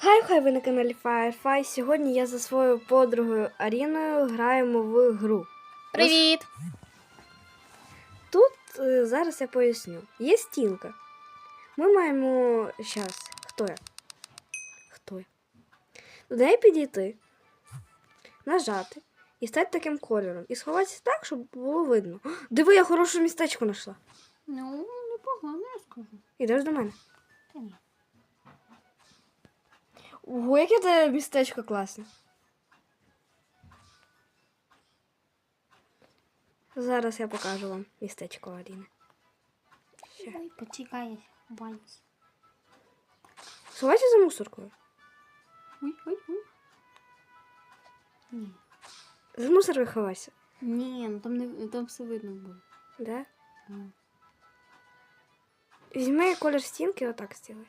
Хай хай ви на каналі Firefly. Сьогодні я за своєю подругою Аріною граємо в гру. Привіт! Тут е, зараз я поясню. Є стінка. Ми маємо. Щас. Хто я? Хто я? До неї підійти, нажати і стати таким кольором. І сховатися так, щоб було видно. О, Диви, я хороше містечко знайшла. Ну, непогано, я скажу. Ідеш до мене. Та ні. Ого, яке це містечко класне. Зараз я покажу вам містечко Аріни. Ще. Ой, почекай, боюсь. Сховайся за мусоркою. Ой, ой, ой. Ні. За мусоркою ховайся. Ні, ну там не там все видно буде. Да? Ну. Візьми колір стінки і отак стілай.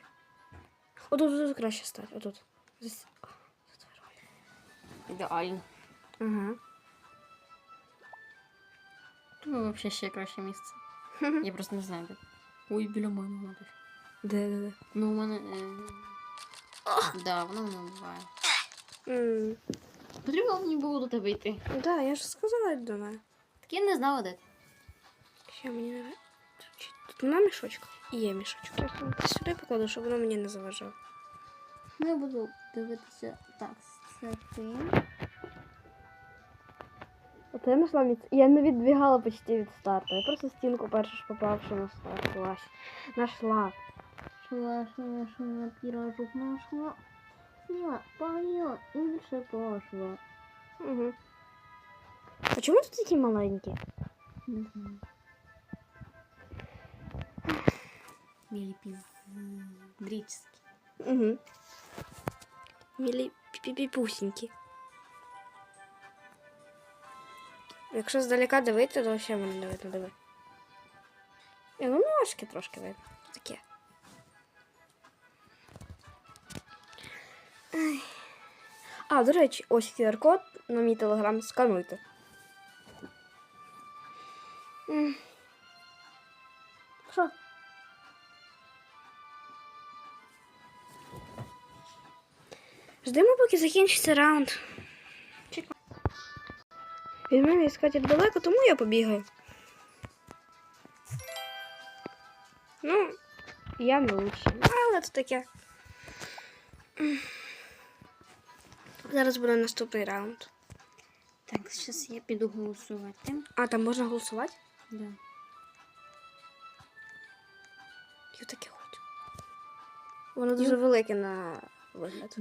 Отут, тут краще стати. Отут. Зас- О, затворюй. Ідеально. Ага. Тут взагалі ще краще місце. Я просто не знаю, де. Ой, біля мене вона десь. Де, де, де? Ну, у мене. Е... Да, воно мене вбиває. М, Потрібно мені було до тебе йти. Да, я ж сказала до мене. Так я не знала, де ти. Ще мені не. Тут, тут нема мішочка? Є мішочок. Я там Сюди покладу, щоб воно мені не заважало. Ну, я буду дивитися. Так, це ти. От я знайшла міць. Я не відбігала почти від старту. Я просто стінку першу ж попавши на старт. Клас. Нашла. Шла, шла, шла, пирожок нашла. Пою і більше пошла. Угу. А чому тут такі маленькі? Не знаю. Міліпіздрічський. Угу. Мілі піпіпусінькі. Якщо здалека дивити, то взагалі мене дивити диви. І, ну ножки трошки видно. Таке. А, до речі, ось QR-код на мій телеграм. Скануйте. Поки закінчиться раунд. Чекай. Від мене іскатель далеко, тому я побігаю. Ну, я не лучше. Але це таке. Зараз буде наступний раунд. Так, зараз я піду голосувати. А, там можна голосувати? Да. Я таке хочу. Воно дуже велике на вигляд.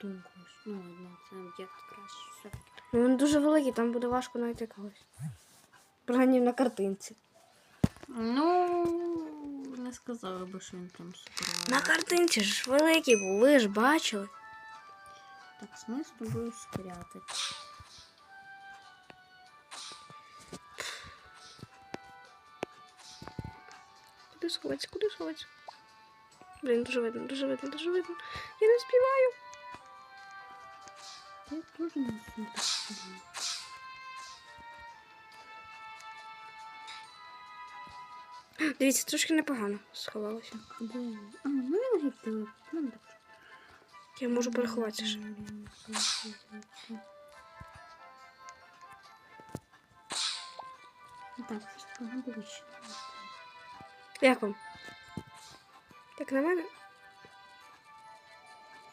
Думаю, ну ладно, це об'єкт краще. Все. Ну, він дуже великий, там буде важко знайти когось. Принаймні на картинці. Ну, не сказала би, що він прям супер. На картинці ж великий був, ви ж бачили. Так, ми з тобою спрятати. Куди сховатися, куди сховатися? Блін, дуже видно, дуже видно, дуже видно. Я не співаю. Я теж не супер. Дивіться, трошки непогано сховалося. Да. А, ну він геть далеко. Ну, добре. Я можу переховатися ще. Так, ж ближче. Як вам? Так на мене?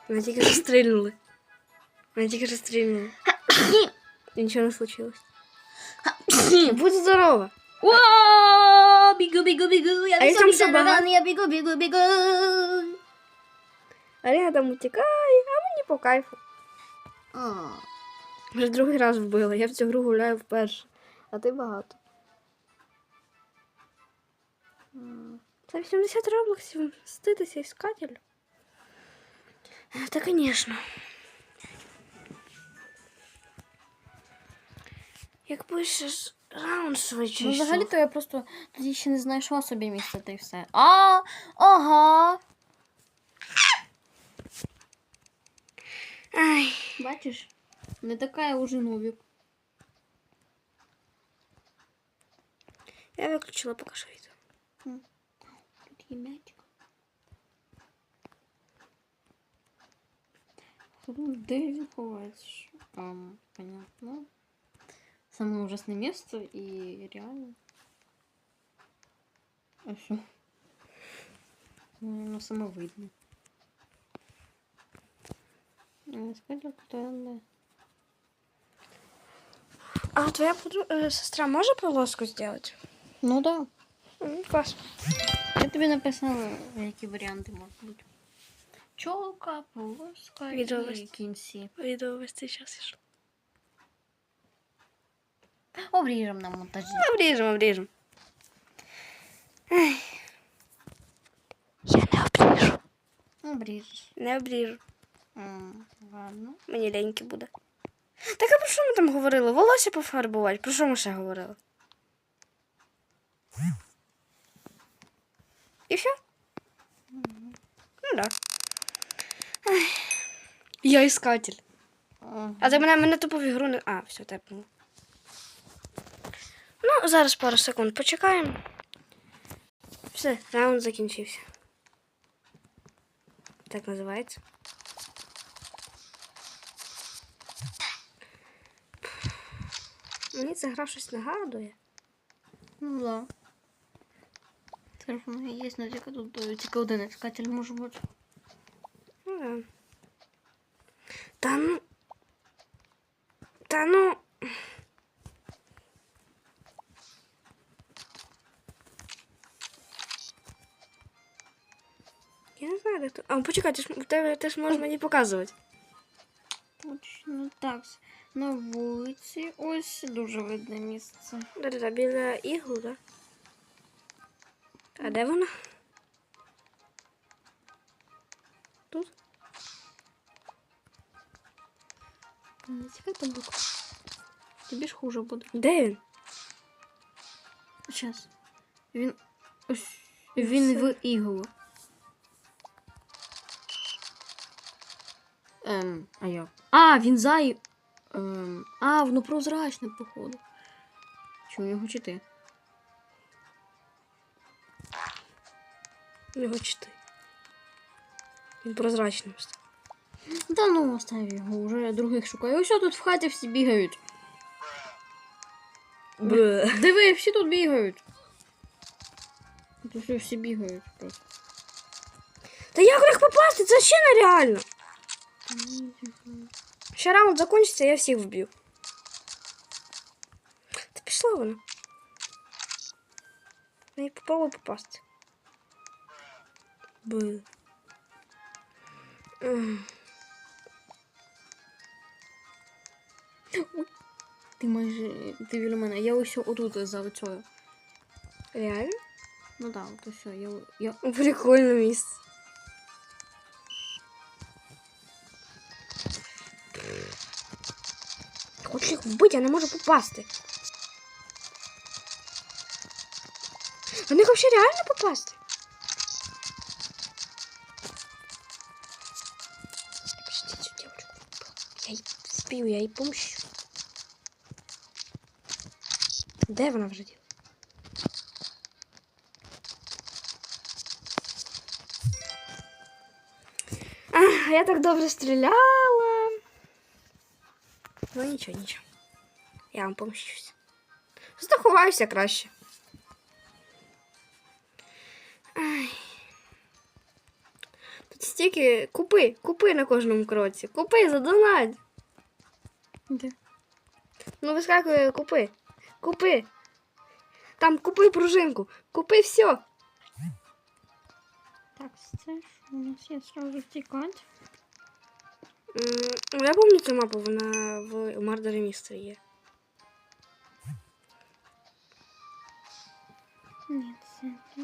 Мене тільки що тільки що стрільнули. І Нічого не случилось. Будь здорова! О, бігу, бігу, бігу, я А бігу, багато? я бігу, бігу, бігу. Аріна там утікає, а мені по кайфу. А, Вже другий раз вбила. Я в цю гру гуляю вперше. А ти багато. Це 80 роблоксів ститися іскателю. Та, звісно. Якби ще ж раунд швидше. Ну, взагалі-то я просто тоді ще не знайшла собі місце та й все. А, ага. Ай. Бачиш? Не така я уже новік. Я виключила поки що відео. Тут є м'ячик. Де він ховається? Ам, понятно. Самое ужасное место и реально. А что? Ну, само видно. А, Скажи, куда А твоя подру- э, сестра може полоску зробити? Ну да. М, Клас. Я тобі написала, які варіанти можуть бути. Чолка, полоска і Відомості. кінці. Відео вести зараз Ішло. Обріжем на монтажі. Обріжемо, обріжемо. Я не обріжу. Обріжеш. Не обріжу. Ладно. Мені леньки буде. Так а про що ми там говорили? Волосся пофарбувати? Про що ми ще говорили? І все? Ну да. Я іскатель. А ти мене, мене тупо в ігру не. А, все, тепнуло. Ну, зараз пару секунд почекаємо. Все, раунд закінчився. Так називається. Мені ця гра щось нагадує. Ну да. Це ж є, але тільки тут е, тільки один іскатель може бути. Ну да. Та ну. Та ну. А, почекай, ти ж, тебе, ж можеш мені показувати. Точно так. На вулиці ось дуже видне місце. Да-да-да, біля ігл, да? А де вона? Тут? Не цікавий там буква. Тобі ж хуже буде. Де він? Зараз. Він. Ось. Він в іглу. Ем, а як? А, він за і- Ем, а, воно прозрачне, походу. Чому його чити? Його чити. Він прозрачним став. Да ну, оставь його, вже других шукаю. Ось тут в хаті всі бігають. Бе. Диви, всі тут бігають. Тут всі- бігають просто. Та як них попасти? Це ще нереально. Ще раунд закінчиться, я всіх вб'ю. Та пішла вона. Я попробую попасти. Б. Ти майже. Ти біля мене. Я ось отут за оцею. Реально? Ну да, то все, я, я. Прикольне місце. Їх вбити, я не можу попасти. На них взагалі реально попасти? Я її вб'ю, я її помщу. Де вона вже діла? Ах, я так добре стріляла. Ну нічого, нічого. Я вам помщусь. Заховаюся краще. Ай. Тут стільки купи, купи на кожному кроці. Купи, задонать. Де? Ну вискакує, купи. Купи. Там купи пружинку. Купи все. Так, це ж у нас є сразу втікати. М, Я пам'ятаю цю мапу, вона в Мардері Містері є. Ні, це це.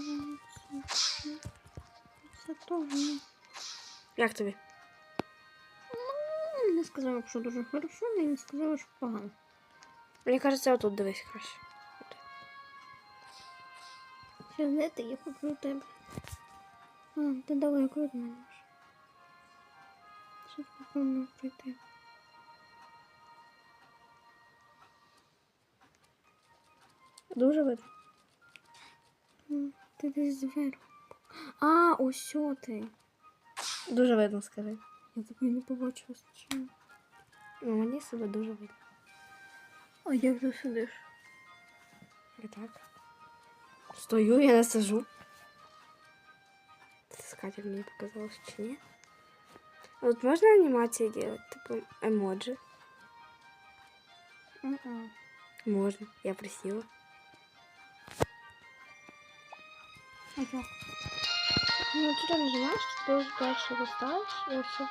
Не. Як тобі? Ну, Не сказала, що дуже хорошо, але не сказала, що погано. Мені кажеться, отут дивись краще. Ще ти? Я тебе. А, ти далеко від мене. Що попробую прийти. Дуже видно. Ти десь зверху. А, ось ти. Дуже видно, скажи. Я тебе не побачила случайно. Ну, мені себе дуже видно. А як ти сидиш? І так. Стою, я не сижу. Це скатер мені показалось, чи ні? А От можна анімації делать, типу емоджі? М-м. Можна. Я присіла. А як? Ну, ти нажимаєш, ти далі ставиш і все.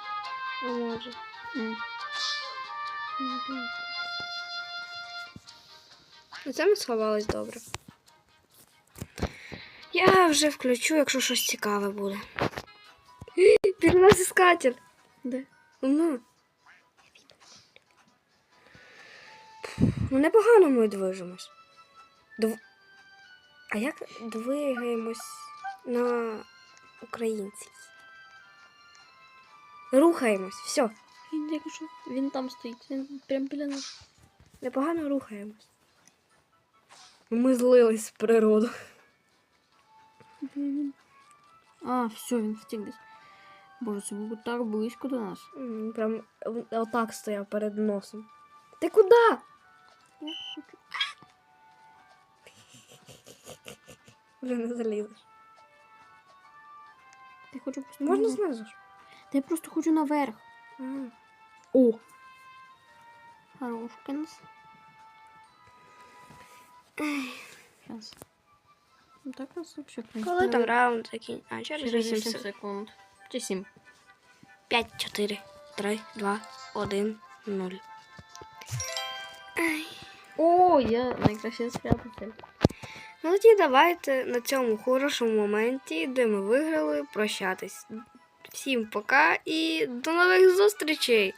Емоджі. М. Ну, да. Ну, це ми сховались добре. Я вже включу, якщо щось цікаве буде. Біля нас іскатель. Де? Ну. Ну, непогано ми движемось. Дв... А як двигаємось на українській? Рухаємось, все. Він як що? Він там стоїть, він прям біля нас. Непогано рухаємось. Ми злились в природу. А, все, він втік десь. Боже, це було так близько до нас. М, Прям отак стояв перед носом. Ти куди? Вже не залізеш. Я хочу просто. Можна наверх. знизу ж. Та я просто хочу наверх. О, Хорошкинс. Сейчас. Ну так нас вообще коли там раунд закінчить? А, через через 8 8 секунд. секунд. Чи 7. 5, 4, 3, 2, 1, 0. О, я найкраще спрятатель. Ну тоді давайте на цьому хорошому моменті, де ми виграли, прощатись. Всім пока і до нових зустрічей!